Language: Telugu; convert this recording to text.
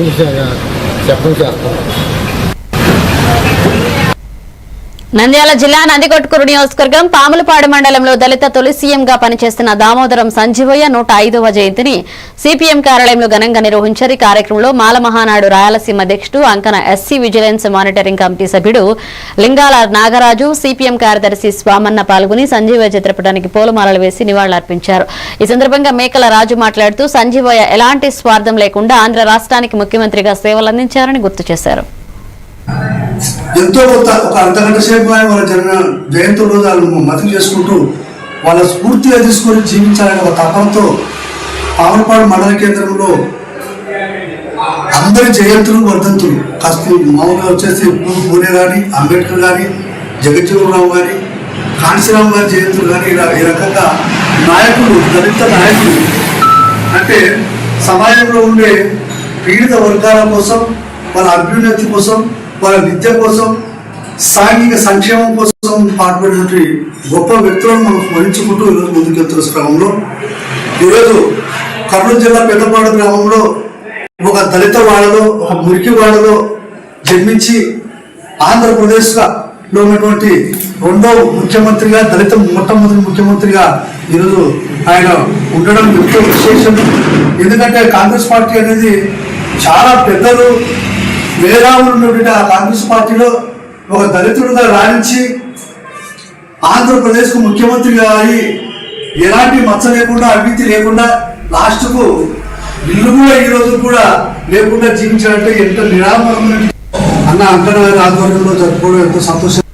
你现在结婚结婚。నంద్యాల జిల్లా నందికొట్కూరు నియోజకవర్గం పాములపాడు మండలంలో దళిత తొలి సీఎంగా పనిచేస్తున్న దామోదరం సంజీవయ్య నూట ఐదవ జయంతిని సిపిఎం కార్యాలయంలో ఘనంగా నిర్వహించారు. ఈ కార్యక్రమంలో మాల మహానాడు రాయలసీమ అధ్యక్షుడు Ankana SC vigilance monitoring committee సభ్యుడు లింగాల నాగరాజు సిపిఎం కార్యదర్శి స్వామన్న పాల్గొని సంజీవయ్య చిత్రపటానికి పూలమాలలు వేసి నివాళులర్పించారు. ఈ సందర్భంగా మేకల రాజు మాట్లాడుతూ సంజీవయ్య ఎలాంటి స్వార్థం లేకుండా ఆంధ్ర రాష్ట్రానికి ముఖ్యమంత్రిగా సేవలందించారని గుర్తు చేశారు. ఎంతో కొంత ఒక అర్ధగంట సేపు ఆయన వాళ్ళ జరిగిన జయంతి రోజు వాళ్ళు మతం చేసుకుంటూ వాళ్ళ స్ఫూర్తిగా తీసుకొని జీవించాలనే ఒక తపనతో పావలపాడు మండల కేంద్రంలో అందరి జయంతులు వర్ధంతులు. కాస్త మామూలుగా వచ్చేసి పూణే కానీ అంబేద్కర్ కానీ జగజ్జీవరావు కానీ కాంశీరావు గారి జయంతులు కానీ ఇలా ఈ రకంగా నాయకులు దళిత నాయకులు. అంటే సమాజంలో ఉండే పీడిత వర్గాల కోసం వాళ్ళ అభ్యున్నతి కోసం వాళ్ళ విద్య కోసం సాంఘిక సంక్షేమం కోసం పాటుపడినటువంటి గొప్ప వ్యక్తులను మనం స్మరించుకుంటూ ఈరోజు ముందుకెళ్తున్న క్రమంలో ఈరోజు కర్నూలు జిల్లా పెద్దపాడు గ్రామంలో ఒక దళిత వాడలో ఒక మురికి వాడలో జన్మించి ఆంధ్రప్రదేశ్లో ఉన్నటువంటి రెండో ముఖ్యమంత్రిగా దళిత మొట్టమొదటి ముఖ్యమంత్రిగా ఈరోజు ఆయన ఉండడం ఎంతో విశేషం. ఎందుకంటే కాంగ్రెస్ పార్టీ అనేది చాలా పెద్దలు వేరాములు ఉన్నటువంటి ఆ కాంగ్రెస్ పార్టీలో ఒక దళితుడుగా రాణించి ఆంధ్రప్రదేశ్కు ముఖ్యమంత్రిగా అయి ఎలాంటి మచ్చ లేకుండా అవినీతి లేకుండా లాస్ట్కు ఇల్లు కూడా ఈ కూడా లేకుండా జీవించాలంటే ఎంత నిరామరమైన అన్న అంకణ ఆధ్వర్యంలో జరుపుకోవడం ఎంతో సంతోషం.